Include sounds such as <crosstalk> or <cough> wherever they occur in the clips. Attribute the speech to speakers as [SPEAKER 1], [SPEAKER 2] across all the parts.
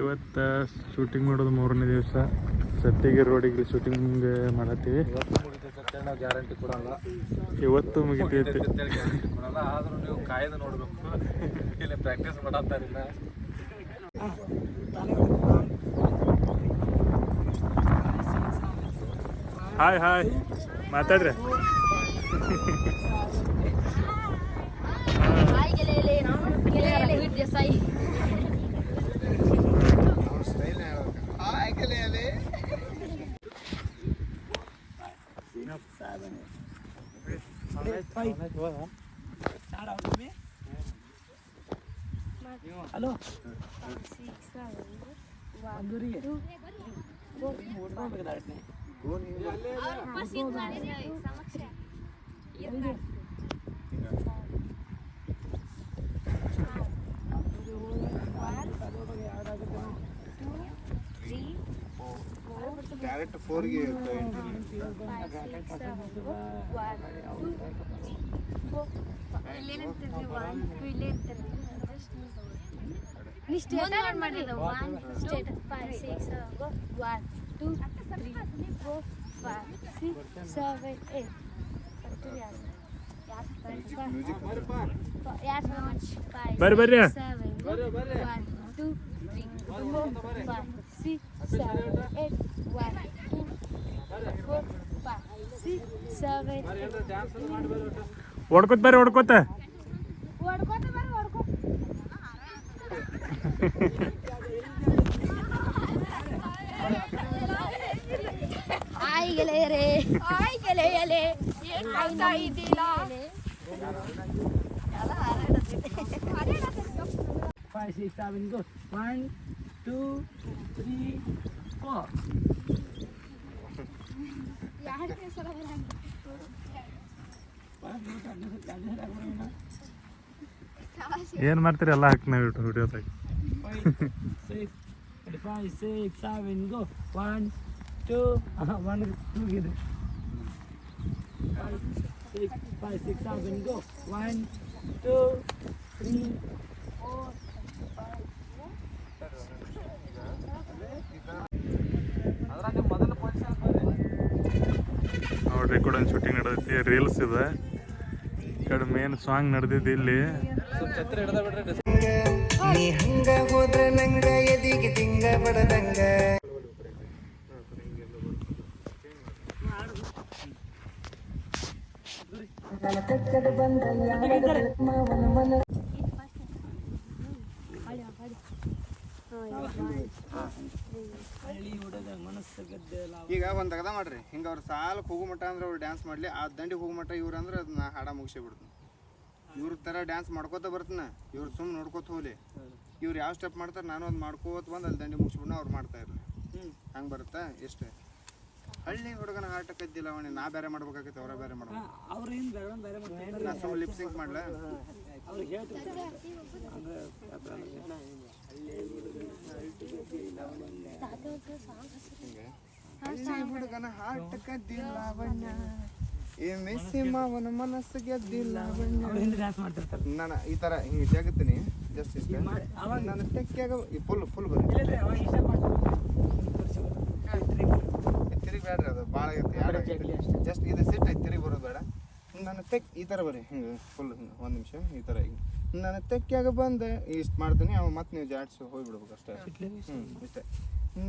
[SPEAKER 1] ಇವತ್ತು ಶೂಟಿಂಗ್ ಮಾಡೋದು ಮೂರನೇ ದಿವಸ. ಸತ್ತಿಗೆ ರೋಡಿಗೆ ಶೂಟಿಂಗ್ ಮಾಡತ್ತೀವಿ.
[SPEAKER 2] ಗ್ಯಾರಂಟಿ ಕೊಡಲ್ಲ
[SPEAKER 1] ಇವತ್ತು ಮುಗಿತೈತಿ.
[SPEAKER 2] ಗ್ಯಾರಂಟಿ ಕೊಡಲ್ಲ ಆದ್ರೂ ನೀವು ಕಾಯ್ದು ನೋಡಬೇಕು ಇಲ್ಲಿ ಪ್ರಾಕ್ಟೀಸ್ ಮಾಡತ್ತಾರಿಲ್ಲ
[SPEAKER 1] ಹಾಯ್ ಹಾಯ್ ಮಾತಾಡ್ರಿ. <laughs>
[SPEAKER 3] ಡೈರೆಕ್ಟ್ ಫೋರ್ಗೆ
[SPEAKER 4] ಸ್ಟೇಟ್ ಮಾಡಿದ one state five six one two three four five six seven eight
[SPEAKER 1] ಬರ್ರಿ, ಬರ್ರಿ.
[SPEAKER 4] One two three four five six seven eight one two four five six seven
[SPEAKER 1] ಹೊಡ್ಕೊತ ಬರ್ರಿ ಹೊಡ್ಕೊತ.
[SPEAKER 4] ಹೊಡ್ಕೋತ <laughs> ಬರ್ರಿ ಹೊಡ್ಕೋ. Hi ಗೆಳೆಯರೇ hi ಗೆಳೆಯಲೇ ಏನ್ ಮಾಡ್ತಾ ಇದ್ದೀರಾ?
[SPEAKER 5] Five six seven go one two three four
[SPEAKER 1] ಏನು ಮಾಡ್ತೀರಿ ಎಲ್ಲ ಹಾಕ್ನ ವಿಡಿಯೋದಾಗ
[SPEAKER 5] five six five six seven go one two one
[SPEAKER 1] ನೋಡ್ರಿ ಕೂಡ ಒಂದು ಶೂಟಿಂಗ್ ನಡೆದೈತಿ ರೀಲ್ಸ್ ಇದೆ. ಈ ಕಡೆ ಮೇನ್ ಸಾಂಗ್ ನಡೆದಿದ್ದು ಇಲ್ಲಿ.
[SPEAKER 3] ನೀ ಹಂಗ ಹೋದ್ರೆ ನಂಗ ಎದಿಗೆ ತಿಂಗ ಬಡದಂಗ
[SPEAKER 5] ಹಳ್ಳಿ ಹುಡುಗ ಮನಸ್ಸು ಗದ್ದೆ ಲಾವ
[SPEAKER 3] ಈಗ ಒಂದ್ ಅಗದ ಮಾಡ್ರಿ. ಹಿಂಗ ಅವ್ರ ಸಾಲಕ್ ಹೋಗು ಮಟ್ಟ ಅಂದ್ರೆ ಅವ್ರು ಡ್ಯಾನ್ಸ್ ಮಾಡ್ಲಿ ಆ ದಂಡಿಗೆ ಹೋಗು ಮಟ್ಟ ಇವ್ರ ಅಂದ್ರೆ ಅದನ್ನ ಹಾಡ ಮುಗಿಸಿ ಬಿಡ್ತೀನಿ. ಇವ್ರ ತರ ಡ್ಯಾನ್ಸ್ ಮಾಡ್ಕೋತ ಬರ್ತಾನ. ಇವ್ರು ಸುಮ್ ನೋಡ್ಕೋತ ಹೋಗ್ಲಿ. ಇವ್ರು ಯಾವ ಸ್ಟೆಪ್ ಮಾಡ್ತಾರೆ ನಾನು ಅದ್ ಮಾಡ್ಕೋತ ಬಂದು ಅಲ್ಲಿ ದಂಡಿ ಮುಗಿಸ್ಬಿಡ್ನ ಅವ್ರು ಮಾಡ್ತಾ ಇರ್ಲಿ. ಹಂಗ ಬರುತ್ತಾ? ಎಷ್ಟು. ಹಳ್ಳಿ ಹುಡುಗನ ಆಟ ಕದ್ದಿಲ್ಲ ಅವನೇ ನಾ ಬೇರೆ ಮಾಡ್ಬೇಕಾಗತ್ತೆ ಅವ್ರ ಬೇರೆ ಮಾಡ್ಬೇಕು.
[SPEAKER 5] ಅವ್ರು ಏನು ಬೇರೆ ಬೇರೆ ಮಾಡ್ತಾರೆ
[SPEAKER 3] ನಾ ಸುಮ್ ಲಿಪ್ ಸಿಂಕ್ ಮಾಡ್ಲಾ?
[SPEAKER 5] ಅವ್ರಿಗೆ ಹೇಳ್ತಾರೆ. ಅಂದ್ರೆ
[SPEAKER 3] ಹಳ್ಳಿ ಹುಡುಗನ ಆಟ ಕದ್ದಿಲ್ಲ ಲಾವಣ್ಯ ಈ ಮೆಸ್ಸಿ ಮಾವನ ಮನಸ್ಸು ಗೆದ್ದಿಲ್ಲ
[SPEAKER 5] ಅವ್ರು
[SPEAKER 3] ನಾನು ಈ ತರ ಹಿಂಗೆ ಜಾಗತ್ತೀನಿ ಜಸ್ಟ್ ಇಷ್ಟ.
[SPEAKER 5] ಮಾಡಿ- ಅವಾಗ-
[SPEAKER 3] ನಾನು ಈ ಫುಲ್ ಫುಲ್ ಬರೀ
[SPEAKER 5] ಇಲ್ಲದ್ರೆ ಅವಾಗ ಇಷ್ಟ ಮಾಡ್ತಾರೆ
[SPEAKER 3] ತಿರುಗಿ ಬೇಡ್ರಿ ಅದು ಭಾಳ ಆಗೈತೆ ಜಸ್ಟ್ ಇದು ಸಿಟ್ ಐತೆ ತಿರುಗಿ ಬರೋದು ಬೇಡ. ನಾನು ತೆಕ್ ಈ ಥರ ಬರ್ರಿ ಹಿಂಗೆ ಫುಲ್ ಹಿಂಗೆ ಒಂದು ನಿಮಿಷ ಈ ಥರ ಹಿಂಗೆ. ನಾನು ತೆಕ್ಕಾಗ ಬಂದೆ ಇಷ್ಟು ಮಾಡ್ತೀನಿ ಅವ ಮತ್ತೆ ನೀವು ಜಾಡ್ಸಿ ಹೋಗಿಬಿಡ್ಬೇಕು ಅಷ್ಟೇ. ಹ್ಞೂ ಇಷ್ಟೇ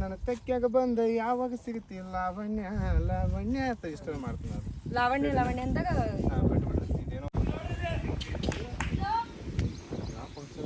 [SPEAKER 3] ನಾನು ತೆಕ್ಕಾಗ ಬಂದೆ ಯಾವಾಗ ಸಿಗುತ್ತೆ? ಲಾವಣ್ಯ ಲಾವಣ್ಯ ಅಂತ ಇಷ್ಟ ಮಾಡ್ತೀನಿ ಅದು
[SPEAKER 6] ಲಾವಣ್ಯ ಲಾವಣ್ಯ ಅಂದಾಗ
[SPEAKER 3] ಹಾಂ ಬಿಟ್ಟು ಬಿಡ್ರಿ ಇದೇನೋ ಫಸ್ಟ್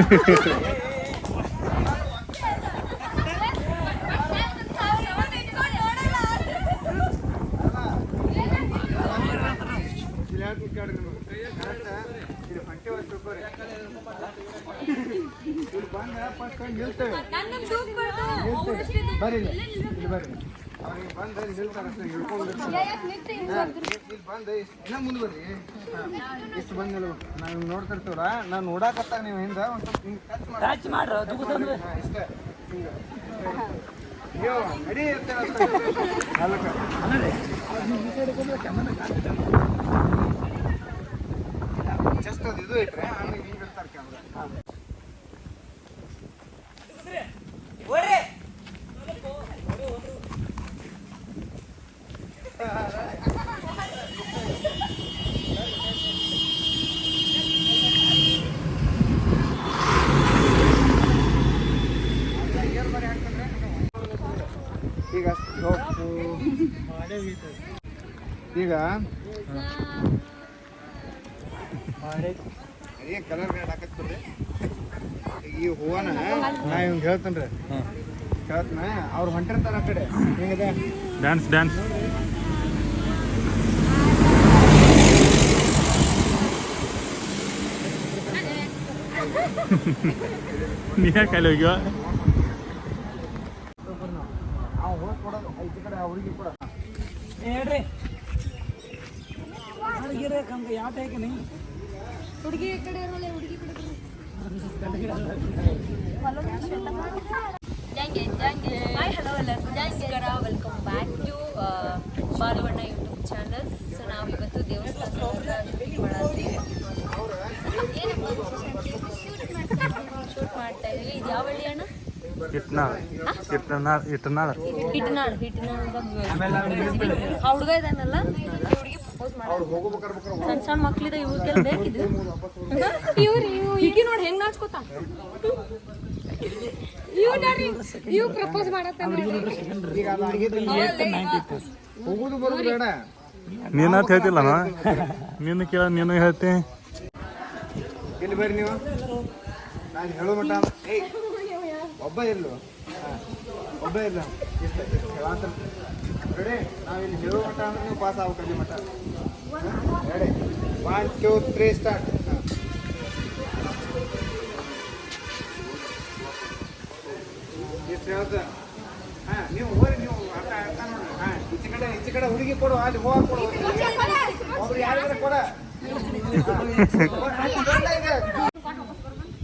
[SPEAKER 3] <laughs> ಬರ್ರಿ ಬರ್ರಿ. ಅವ್ರಿಗೆ ಬಂದು ಹಿಡ್ಕೊಂಡು ಇಲ್ಲಿ ಬಂದು ಇನ್ನ ಮುಂದೆ ಬರ್ರಿ ಇಷ್ಟು ಬಂದು ನಿಲ್ಬೇಕು ನಾವು ಹಿಂಗೆ ನೋಡ್ತಿರ್ತೀವ್ರ ನಾನು ನೋಡಾಕತ್ತಾಗ ನೀವು ಹಿಂದೆ ಒಂದು ಸ್ವಲ್ಪ ಹಿಂಗೆ ಟಚ್ ಮಾಡಿ
[SPEAKER 7] ಟಚ್ ಮಾಡ್ರ ದುಗುಸಂದ್ರೆ
[SPEAKER 3] ಹಾ, ಇಷ್ಟೇ ಹಿಂಗೆ ನೀವು ನಡಿ ಇರ್ತೀರ ಅಲ್ಲಕ್ಕ ಜಸ್ಟ್ ಅದು ಇದು ಇಟ್ರೆ ಆಮೇಲೆ ಹಿಂಗೆ ಇರ್ತಾರೆ ಕ್ಯಾಮ್ರಾ. ಈಗ ಈಗ? ಏನು ಕಲರ್ ಈ ಹೂವನ ನಾ ಇವಂಗೆ ಹೇಳ್ತೇನೆ ರೀ. ಹೇಳ್ತನ ಅವ್ರು ಹೊಂಟಿರ್ತಾರ ಆ ಕಡೆ. ಹೆಂಗದ?
[SPEAKER 1] ಡ್ಯಾನ್ಸ್ ಡ್ಯಾನ್ಸ್ ನೀ ಯಾಕೆ ಅಲ್ಲಿ ಹೋಗ್ಯೋ
[SPEAKER 3] ಅವ್ ಹೋಗಿ ಕೊಡೋದು ಈ ಕಡೆ ಆ ಹುಡುಗಿ ಕೊಡ
[SPEAKER 7] ಹೇಳ್ರಿ ಹುಡುಗಿರೇ ಕಂಕ ಯಾವ ಟೈಕ್ ನೀ
[SPEAKER 4] ಹುಡುಗಿ ಈ ಕಡೆ ಇರೋಲ್ಲ ಹುಡುಗಿ ಕಡೆ
[SPEAKER 8] ಹಾಯ್ ಹಲೋ ಎಲ್ಲರಿಗೂ ನಮಸ್ಕಾರ welcome back to Balavanna YouTube channel so ನಾವು ಇವತ್ತು ದೇವಸ್ಥಾನ ಶೂಟ್ ಮಾಡ್ತಾ ಇದೀವಿ ಇದು ಯಾವ ಹಳ್ಳಿ ಅಣ್ಣ
[SPEAKER 1] ಇಟ್ನಾಳ್ ಇಟ್ಟನಾಳ್ ಇಟ್ಟನಾಳ್
[SPEAKER 8] ಹಿಟ್ನಾಳ್ ಹಿಟ್ನಾಳ್ ಆ ಹುಡುಗ ಇದಾನಲ್ಲ ಪ್ರಪೋಸ್ ಸಣ್ಣ ಸಣ್ಣ ಮಕ್ಳಿದ ಇವ್ರಿಗೆಲ್ಲ ಬೇಕಿದ್ರು ಇವ್ರು ಇವ್ ಈಗ ನೋಡಿ ಹೆಂಗ್ ನಾಚ್ಕೋತ
[SPEAKER 4] ಇವ್ ನೋಡ್ರಿ ಇವ್ ಪ್ರಪೋಸ್ ಮಾಡತ್ತ
[SPEAKER 3] ಹೋಗುದು ಬರೋದು ಬೇಡ.
[SPEAKER 1] ನೀನು ಅಂತ ಹೇಳ್ತಿಲ್ಲ ನೀನು ಕೇಳ ನೀನು ಹೇಳ್ತೀನಿ
[SPEAKER 3] ಇಲ್ಲಿ ಬರ್ರಿ ನೀವು? ನಾನು ಹೇಳೋ ಮಟ್ಟ ಒಬ್ಬ ಇರ್ಲು ಹಾಂ. ಒಬ್ಬ ಇಲ್ಲ. ಇಷ್ಟ. ಹೇಳಾತ ರೆಡಿ ನಾವು ಇಲ್ಲಿ ಹೇಳೋ ಮಟ್ಟ ಅಂದ್ರೆ ನೀವು ಪಾಸ್ ಆಗ್ಬೇಕು ಅಲ್ಲಿ ಮಟ್ಟ. Ready one two three start ಇಷ್ಟ ಹೇಳ್ತ ಹಾಂ ನೀವು ಹೋರಿ ನೀವು ಅರ್ಥ ಅರ್ಥ ನೋಡ್ರಿ ಹಾಂ ಈಚೆ ಕಡೆ ಈಚೆ ಕಡೆ ಹುಡುಗಿ ಕೊಡು ಅಲ್ಲಿ ಹೋಗಿ ಕೊಡು. ಒಬ್ರು ಯಾರಿಗಾರ ಕೊಡ. <laughs>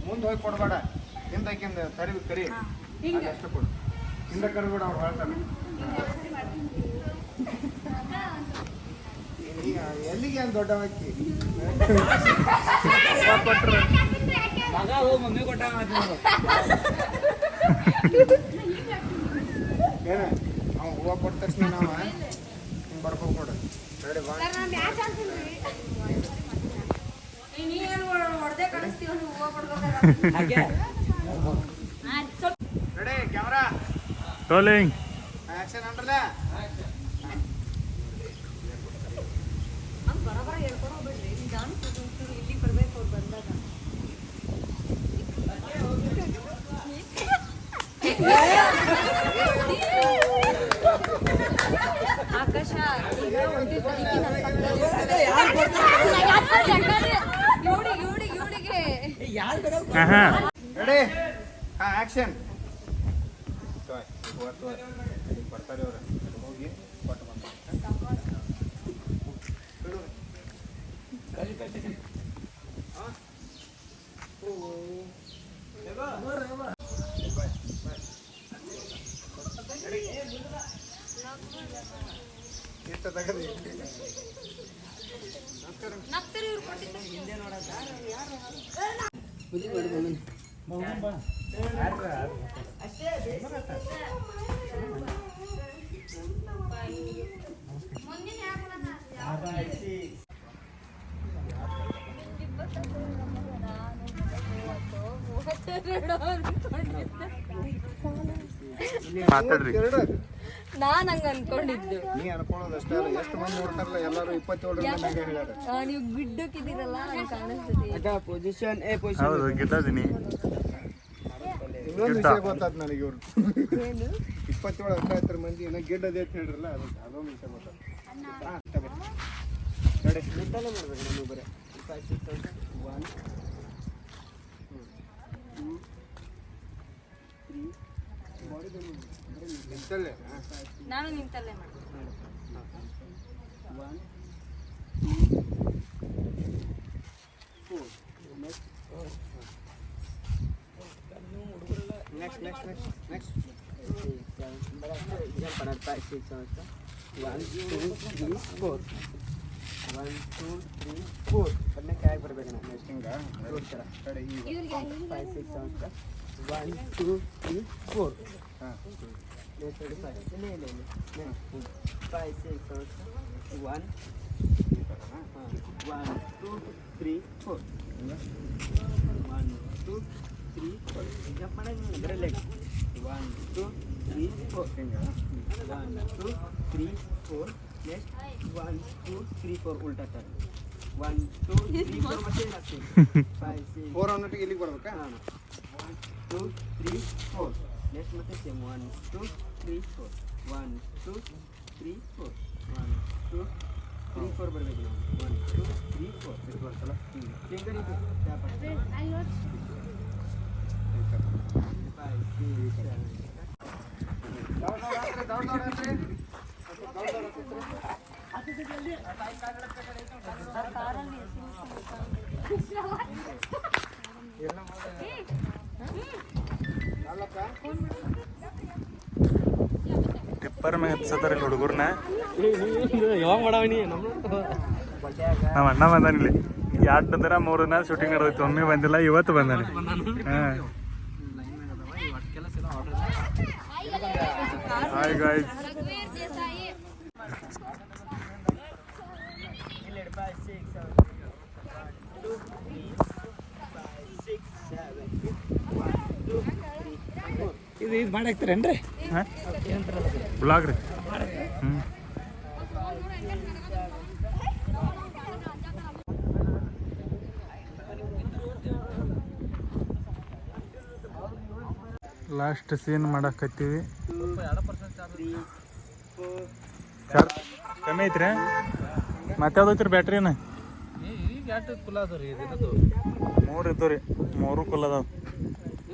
[SPEAKER 3] ಮುಂದೆ ಹೋಗಿ ಕೊಡಬೇಡ. ಹಿಂದಕ್ಕಿಂದ ಕರಿ. ಕರಿ ಅಷ್ಟು ಕೊಡು. ಹಿಂದ ಕರಿಬೇಡ ಅವ್ರು ಹೇಳ್ತಾರೆ. ಎಲ್ಲಿಗೆ ಅಂತ ದೊಡ್ಡ ವ್ಯಕ್ತಿ? ಕೊಟ್ರು
[SPEAKER 7] ಮಗ ಹೋ ಮಮ್ಮಿ ಕೊಟ್ಟ
[SPEAKER 3] ಏನ? ಅವ್ನು ಹೂವು ಕೊಟ್ಟ ತಕ್ಷಣ ನಾವು ಹಿಂಗೆ ಬರ್ಬೇಕು ಕೊಡು. ರೆಡಿ ಬಾ.
[SPEAKER 7] ಹಾಗೆ.
[SPEAKER 3] ರೆಡಿ ಕ್ಯಾಮ್ರಾ
[SPEAKER 1] ರೋಲಿಂಗ್
[SPEAKER 3] ಆಕ್ಷನ್ ಅಂದ್ರಲ್ಲ
[SPEAKER 8] ಆಕಾಶ ಇವಡಿಗೆ ಇವಡಿಗೆ
[SPEAKER 7] ಯಾರು ಬೇಡ
[SPEAKER 1] ಹಾಂ ಹಾಂ
[SPEAKER 3] ರೆಡಿ ಹಾಂ ಆಕ್ಷನ್ ಬರ್ತಾರೆ ಅವ್ರು ಹೋಗಿ ಕೊಟ್ಟು ಬಂದು ಎಷ್ಟು ತಗದ್ರಿ
[SPEAKER 1] ಮಾತಾಡ್ರಿ.
[SPEAKER 8] ನಾನ್ ಹಂಗ ಅನ್ಕೊಂಡಿದ್ದು.
[SPEAKER 3] ನೀ ಅಲ್ಲ ಎಷ್ಟು ಮಂದಿ ನೋಡ್ತಾರಲ್ಲ ಎಲ್ಲರೂ ಇಪ್ಪತ್ತೇಳು ಹೇಳ್ಯಾರ.
[SPEAKER 8] ನೀವು ಕಾಣಿಸ್ತದೆ
[SPEAKER 7] ಪೊಸಿಷನ್ ಏ
[SPEAKER 1] ಹೌದು ಗಿದ್ದದಿನಿ.
[SPEAKER 3] ಇನ್ನೊಂದು. ವಿಷಯ ಗೊತ್ತಾದ್ ನನಗೆ ಇವ್ರು. ಇಪ್ಪತ್ತೇಳು ಹದಿನೈದರ ಮಂದಿ ಏನೋ ಗಿಡ್ಡ ಅದೇ ಅಂತ ಹೇಳಿರಲ್ಲ ಅದು ಅದೊಂದು ವಿಷಯ ಗೊತ್ತಾದ ಹಾಂ ನೋಡಿ. ನಿಂತಲ್ಲೇ ಮಾಡ್ಬೇಕು ನಮಗೆ ಬರೀ ಒನ್ ನಿಂತಲ್ಲೇ
[SPEAKER 8] ನಾನು ನಿಂತಲ್ಲೇ ಮಾಡ್ತೀನಿ.
[SPEAKER 7] One
[SPEAKER 3] next next next next
[SPEAKER 7] jump ಮಾಡೋದು five six one two three four one two three four ಅದನ್ನ ಕೆಳಗೆ ಬರ್ಬೇಕಣ್ಣ ನೆಕ್ಸ್ಟ್
[SPEAKER 3] ಹಿಂಗ
[SPEAKER 7] ಥರ
[SPEAKER 3] ಕಡೆ ಈಗ
[SPEAKER 4] ಇವ್ರಿಗೆ
[SPEAKER 7] five six seven one two three four
[SPEAKER 3] ಹಾಂ
[SPEAKER 7] ನೆಕ್ಸ್ಟ್ ಫೈವ್ ಇಲ್ಲ ಇಲ್ಲ ಇಲ್ಲ next five six seven one one two three four one two three four jump ಮಾಡೋದು ಬರೀ leg one two three four
[SPEAKER 3] ಹಿಂಗ
[SPEAKER 7] one two three four next one two three four ಉಲ್ಟಾ turn one two three four ಮತ್ತೆ ಏನಾಗ್ತದೆ five six
[SPEAKER 3] four ಅನ್ನೋಟಿಗೆ ಇಲ್ಲಿಗೆ ಬರ್ಬೇಕಾ
[SPEAKER 7] one two three four next ಮತ್ತೆ same one two three four one two three four one two three four ಬರಬೇಕು ನಾವು one two three four
[SPEAKER 3] ಇದು ಬರ್ತಲ್ಲ
[SPEAKER 7] ಹ್ಞೂ ಫಿಂಗರ್ ಇದು ಟ್ಯಾಪ್
[SPEAKER 4] ಅಲ್ಲಿ ನೋಡಿ
[SPEAKER 7] ಫೈವ್ ಸಿಕ್ಸ್ ಸೆವೆನ್
[SPEAKER 1] ಟಿಪ್ಪರ್ ಮೇಲೆ ಹತ್ಸತಾರ ಇಲ್ಲಿ ಹುಡುಗರ್ನ?
[SPEAKER 7] ಯಾವಾಗ ಮಾಡವನಿ ನಮ್ಮ
[SPEAKER 1] ಅಣ್ಣ ಬಂದಾನ ಇಲ್ಲಿ ಎರಡು ದಿನ ಮೂರು ದಿನ ಶೂಟಿಂಗ್ ನಡೆದಿತ್ತು ಒಮ್ಮೆ ಬಂದಿಲ್ಲ ಇವತ್ತು ಬಂದಾನೆ. ಹಾಂ. ಹಾಯ್ ಗಾಯ್ಸ್
[SPEAKER 7] ಇದು ಇದು ಮಾಡಾಕ್ತಾರೇನ್ರಿ?
[SPEAKER 1] ಬ್ಲಾಗ್ ರೀ. ಹ್ಞೂ ಲಾಸ್ಟ್ ಸೀನ್ ಮಾಡಕತ್ತೀವಿ. ಚಾರ್ಜ್ ಕಮ್ಮಿ ಐತ್ರಿ? ಮತ್ತೆ ಯಾವ್ದು ಐತ್ರಿ ಬ್ಯಾಟ್ರಿನ
[SPEAKER 2] ಈಗ ಎರಡು ಕುಲ ಅದ ರೀ ಇದಿನದು
[SPEAKER 1] ಮೂರು ಇದ್ದು ರೀ ಮೂರು ಕುಲ್ ಅದಾವ.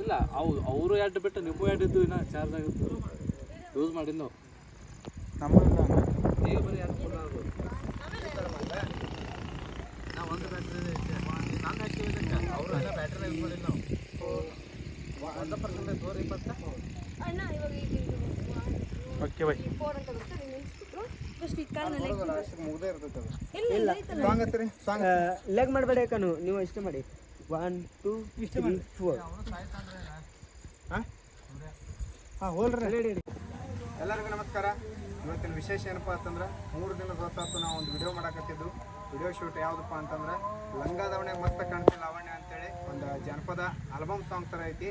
[SPEAKER 2] ಇಲ್ಲ ಅವು ಅವರು ಎರಡು ಬಿಟ್ಟು ನೀವು ಎರಡು ಇದ್ದು ಇನ್ನ ಚಾರ್ಜ್ ಆಗಿತ್ತು. ಯೂಸ್ ಮಾಡಿದ್ದು ನಾವು.
[SPEAKER 1] ನಮ್ಮ
[SPEAKER 2] ಈಗ ಬರೀ ಎರಡು ಕುಲ ಅದು ನಾವು ಒಂದು ಬ್ಯಾಟ್ರಿ ನಾನು ಹಾಕ್ತೀವಿ ಇದಕ್ಕೆ. ಅವರು ಎಲ್ಲ ಬ್ಯಾಟ್ರಿನ ಯೂಸ್ ಮಾಡಿಲ್ಲ ನಾವು. ಒಂದು ಪರ್ಸೆಂಟ್ ನೂರ ಇಪ್ಪತ್ತ?
[SPEAKER 1] ಓಕೆ ಬೈ
[SPEAKER 4] ಫೋರ್ ಅಂತ ಬರುತ್ತೆ ನೀವು ನಿಲ್ಸ್ಬಿಟ್ರು ಫಸ್ಟ್ ಈ ಕಾರ್ನಲ್ಲಿ
[SPEAKER 3] ಲಾಸ್ಟ್ ಮುಗ್ದೇ ಇರ್ತೈತೆ ಅದು
[SPEAKER 4] ಇಲ್ಲ ಇಲ್ಲ ಐತಲ್ಲ
[SPEAKER 3] ಸಾಂಗ್ ಹತ್ತಿರಿ ಸಾಂಗ್
[SPEAKER 7] ಲೆಗ್ ಮಾಡಬೇಡ ಯಾಕನು ನೀವು ಇಷ್ಟ ಮಾಡಿ. ಒನ್ ಟೂ ತ್ರೀ ಫೋರ್
[SPEAKER 3] ಹಾಂ ಹೋಲ್ರಿ
[SPEAKER 7] ರೆಡಿ
[SPEAKER 3] ಎಲ್ಲರಿಗೂ ನಮಸ್ಕಾರ. ಇವತ್ತಿನ ವಿಶೇಷ ಏನಪ್ಪ ಅಂತಂದ್ರೆ ಮೂರು ದಿನದ ಹೊತ್ತಾತು ನಾವು ಒಂದು ವಿಡಿಯೋ ಮಾಡಕತ್ತಿದ್ದು. ವಿಡಿಯೋ ಶೂಟ್ ಯಾವುದಪ್ಪ ಅಂತಂದ್ರೆ ಲಂಗಾದವಣೆ ಮಸ್ತ ಕಾಣ್ತಿಲ್ಲ ಲಾವಣ್ಯ ಅಂತೇಳಿ ಒಂದು ಜನಪದ ಆಲ್ಬಮ್ ಸಾಂಗ್ ಥರ ಐತಿ.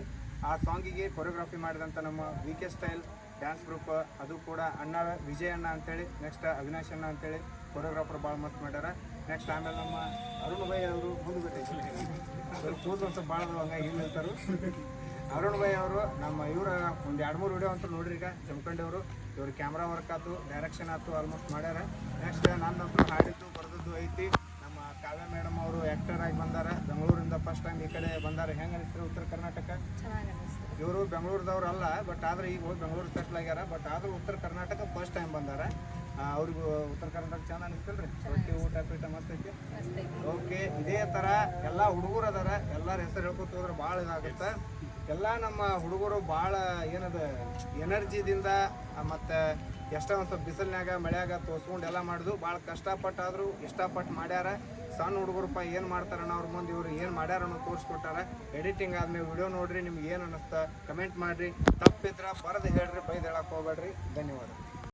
[SPEAKER 3] ಆ ಸಾಂಗಿಗೆ ಕೊರಿಯೋಗ್ರಫಿ ಮಾಡಿದಂಥ ನಮ್ಮ V K style dance group ಅದು ಕೂಡ ಅಣ್ಣ ವಿಜಯ್ ಅಣ್ಣ ಅಂತೇಳಿ ನೆಕ್ಸ್ಟ್ ಅವಿನಾಶ್ ಅಣ್ಣ ಅಂತೇಳಿ ಕೊರಿಯೋಗ್ರಾಫರ್ ಭಾಳ ಮಸ್ತ್ ಮಾಡ್ಯಾರ. ನೆಕ್ಸ್ಟ್ ಆಮೇಲೆ ನಮ್ಮ ಅರುಣ್ ಭೈ ಅವರು ಮುಂದೆ ಕೂದಲು ಒಂದು ಭಾಳ ಹಂಗಾಗಿ ಏನು ಹೇಳ್ತಾರೆ. ಅರುಣ್ ಭೈ ಅವರು ನಮ್ಮ ಇವರ ಒಂದು ಎರಡು ಮೂರು ವಿಡಿಯೋ ಅಂತ ನೋಡ್ರಿ ಈಗ ಜಮಖಂಡಿ ಇವ್ರ ಕ್ಯಾಮ್ರಾ ವರ್ಕ್ ಆಯ್ತು ಡೈರೆಕ್ಷನ್ ಆಯ್ತು ಆಲ್ಮೋಸ್ಟ್ ಮಾಡ್ಯಾರ. ನೆಕ್ಸ್ಟ್ ನನ್ನಂತೂ ಹಾಡಿದ್ದು, ಬರೆದದ್ದು ಐತಿ. ನಮ್ಮ ಕಾವ್ಯ ಮೇಡಮ್ ಅವರು ಆ್ಯಕ್ಟರ್ ಆಗಿ ಬಂದಾರ. ಬೆಂಗಳೂರಿಂದ ಫಸ್ಟ್ ಟೈಮ್ ಈ ಕಡೆ ಬಂದಾರ. ಹೆಂಗೆ ಅನಿಸ್ತಾರೆ ಉತ್ತರ ಕರ್ನಾಟಕ?
[SPEAKER 8] ಚೆನ್ನಾಗಿ
[SPEAKER 3] ಇವರು ಬೆಂಗಳೂರದವ್ರು ಅಲ್ಲ ಬಟ್ ಆದ್ರೆ ಈಗ ಹೋಗಿ ಬೆಂಗಳೂರು ಸೆಟ್ಲ್ ಆಗ್ಯಾರ. ಬಟ್ ಆದ್ರೂ ಉತ್ತರ ಕರ್ನಾಟಕ ಫಸ್ಟ್ ಟೈಮ್ ಬಂದಾರ. ಅವ್ರಿಗೂ ಉತ್ತರ ಕರ್ನಾಟಕ ಚಂದ ಅನಿಸ್ತಲ್ರಿ? ರೊಟ್ಟಿ ಊಟ ಪೀಟ ಮಸ್ತೈತಿ ಓಕೆ ಇದೇ ಥರ ಎಲ್ಲ ಹುಡುಗರು ಅದಾರ. ಎಲ್ಲರ ಹೆಸರು ಹೇಳ್ಕೊತ ಹೋದ್ರೆ ಭಾಳ ಇದಾಗುತ್ತೆ. ಎಲ್ಲ ನಮ್ಮ ಹುಡುಗರು ಭಾಳ ಏನದ ಎನರ್ಜಿದಿಂದ ಮತ್ತು ಎಷ್ಟೋ ಒಂದು ಸ್ವಲ್ಪ ಬಿಸಿಲಿನಾಗ ಮಳೆಯಾಗ ತೋರ್ಸ್ಕೊಂಡು ಎಲ್ಲ ಮಾಡಿದ್ರು ಭಾಳ ಕಷ್ಟಪಟ್ಟಾದ್ರು ಇಷ್ಟಪಟ್ಟು ಮಾಡ್ಯಾರ. ಸಣ್ಣ ಹುಡುಗರಪ್ಪ ಏನು ಮಾಡ್ತಾರಣ ಅವ್ರ ಮುಂದೆ ಇವ್ರು ಏನು ಮಾಡ್ಯಾರ ಅನ್ನೋ ತೋರಿಸ್ಕೊಟ್ಟಾರ ಎಡಿಟಿಂಗ್ ಆದಮೇಲೆ ವಿಡಿಯೋ ನೋಡ್ರಿ, ನಿಮ್ಗೆ ಏನು ಅನ್ನಿಸ್ತಾ ಕಮೆಂಟ್ ಮಾಡಿರಿ. ತಪ್ಪಿದ್ರೆ ಬರೆದು ಹೇಳ್ರಿ, ಬೈದು ಹೇಳಕ್ಕೆ ಹೋಗ್ಬೇಡ್ರಿ. ಧನ್ಯವಾದ